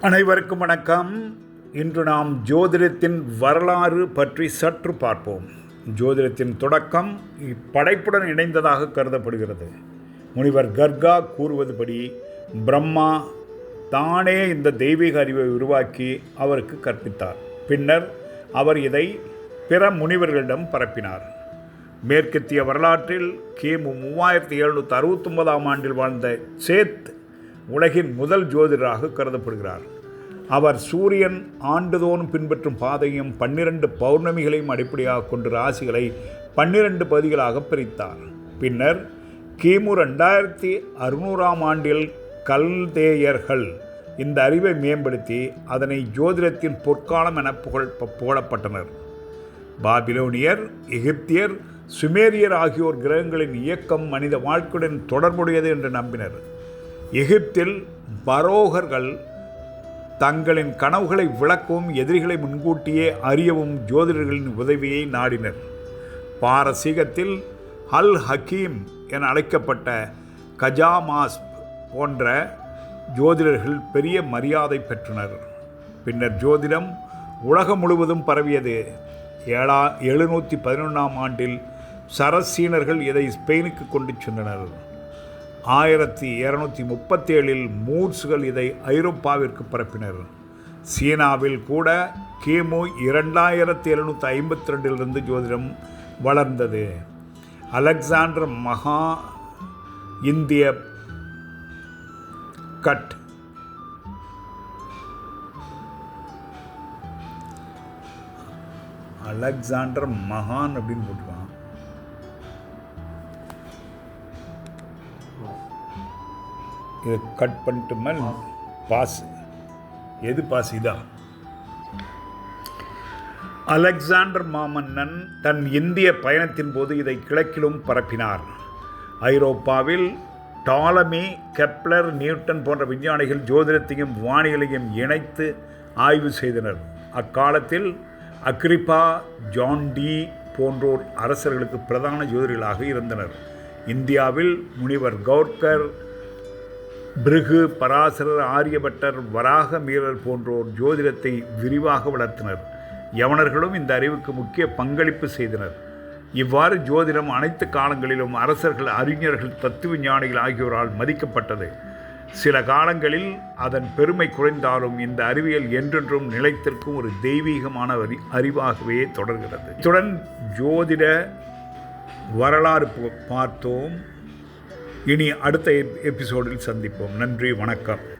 அனைவருக்கும் வணக்கம். இன்று நாம் ஜோதிடத்தின் வரலாறு பற்றி சற்று பார்ப்போம். ஜோதிடத்தின் தொடக்கம் இப்படைப்புடன் இணைந்ததாக கருதப்படுகிறது. முனிவர் கர்கா கூறுவதுபடி பிரம்மா தானே இந்த தெய்வீக அறிவை உருவாக்கி அவருக்கு கற்பித்தார். பின்னர் அவர் இதை பிற முனிவர்களிடம் பரப்பினார். மேற்கத்திய வரலாற்றில் கிமு மூவாயிரத்தி எழுநூற்றி அறுபத்தொன்பதாம் ஆண்டில் வாழ்ந்த சேத் உலகின் முதல் ஜோதிடராக கருதப்படுகிறார். அவர் சூரியன் ஆண்டுதோறும் பின்பற்றும் பாதையும் பன்னிரண்டு பௌர்ணமிகளையும் அடிப்படையாக கொண்டு ராசிகளை பன்னிரண்டு பகுதிகளாக பிரித்தார். பின்னர் கிமு ரெண்டாயிரத்தி அறுநூறாம் ஆண்டில் கல்தேயர்கள் இந்த அறிவை மேம்படுத்தி அதனை ஜோதிடத்தின் பொற்காலம் என புகழ் புகழப்பட்டனர். பாபிலோனியர் எகிப்தியர் சுமேரியர் ஆகியோர் கிரகங்களின் இயக்கம் மனித வாழ்க்கையுடன் தொடர்புடையது என்று நம்பினர். எகிப்தில் பரோகர்கள் தங்களின் கனவுகளை விளக்கவும் எதிரிகளை முன்கூட்டியே அறியவும் ஜோதிடர்களின் உதவியை நாடினர். பாரசீகத்தில் அல் ஹக்கீம் என அழைக்கப்பட்ட கஜாமாஸ் போன்ற ஜோதிடர்கள் பெரிய மரியாதை பெற்றனர். பின்னர் ஜோதிடம் உலகம் முழுவதும் பரவியது. ஏழா எழுநூற்றி பதினொன்றாம் ஆண்டில் சரசீனர்கள் இதை ஸ்பெயினுக்கு கொண்டு சென்றனர். ஆயிரத்தி இரநூத்தி முப்பத்தேழில் மூர்ஸ்கள் இதை ஐரோப்பாவிற்கு பரப்பினர். சீனாவில் கூட கிமு இரண்டாயிரத்தி எழுநூற்றி ஐம்பத்தி ரெண்டிலிருந்து ஜோதிடம் வளர்ந்தது. அலெக்சாண்டர் மகா இந்திய கட். அலெக்சாண்டர் மகான் அப்படின்னு போட்டுருக்கான் இதை கட் பண்ணிட்டுமா பாஸ். எது பாஸ் இதா? அலெக்சாண்டர் மாமன்னன் தன் இந்திய பயணத்தின் போது இதை கிழக்கிலும் பரப்பினார். ஐரோப்பாவில் டாலமி கெப்லர் நியூட்டன் போன்ற விஞ்ஞானிகள் ஜோதிடத்தையும் வானியலையும் இணைத்து ஆய்வு செய்தனர். அக்காலத்தில் அக்ரிப்பா ஜான் டி போன்றோர் அரசர்களுக்கு பிரதான ஜோதிடர்களாக இருந்தனர். இந்தியாவில் முனிவர் கௌர்கர் பிருகு பராசரர் ஆரியபட்டர் வராக மீரர் போன்றோர் ஜோதிடத்தை விரிவாக வளர்த்தனர். யவனர்களும் இந்த அறிவுக்கு முக்கிய பங்களிப்பு செய்தனர். இவ்வாறு ஜோதிடம் அனைத்து காலங்களிலும் அரசர்கள் அறிஞர்கள் தத்துவ ஞானிகள் ஆகியோரால் மதிக்கப்பட்டது. சில காலங்களில் அதன் பெருமை குறைந்தாலும் இந்த அறிவியல் என்றென்றும் நிலைத்திருக்கும் ஒரு தெய்வீகமான அறி அறிவாகவே தொடர்கிறது. இத்துடன் ஜோதிட வரலாறு பார்த்தோம். இனி அடுத்த எபிசோடில் சந்திப்போம். நன்றி வணக்கம்.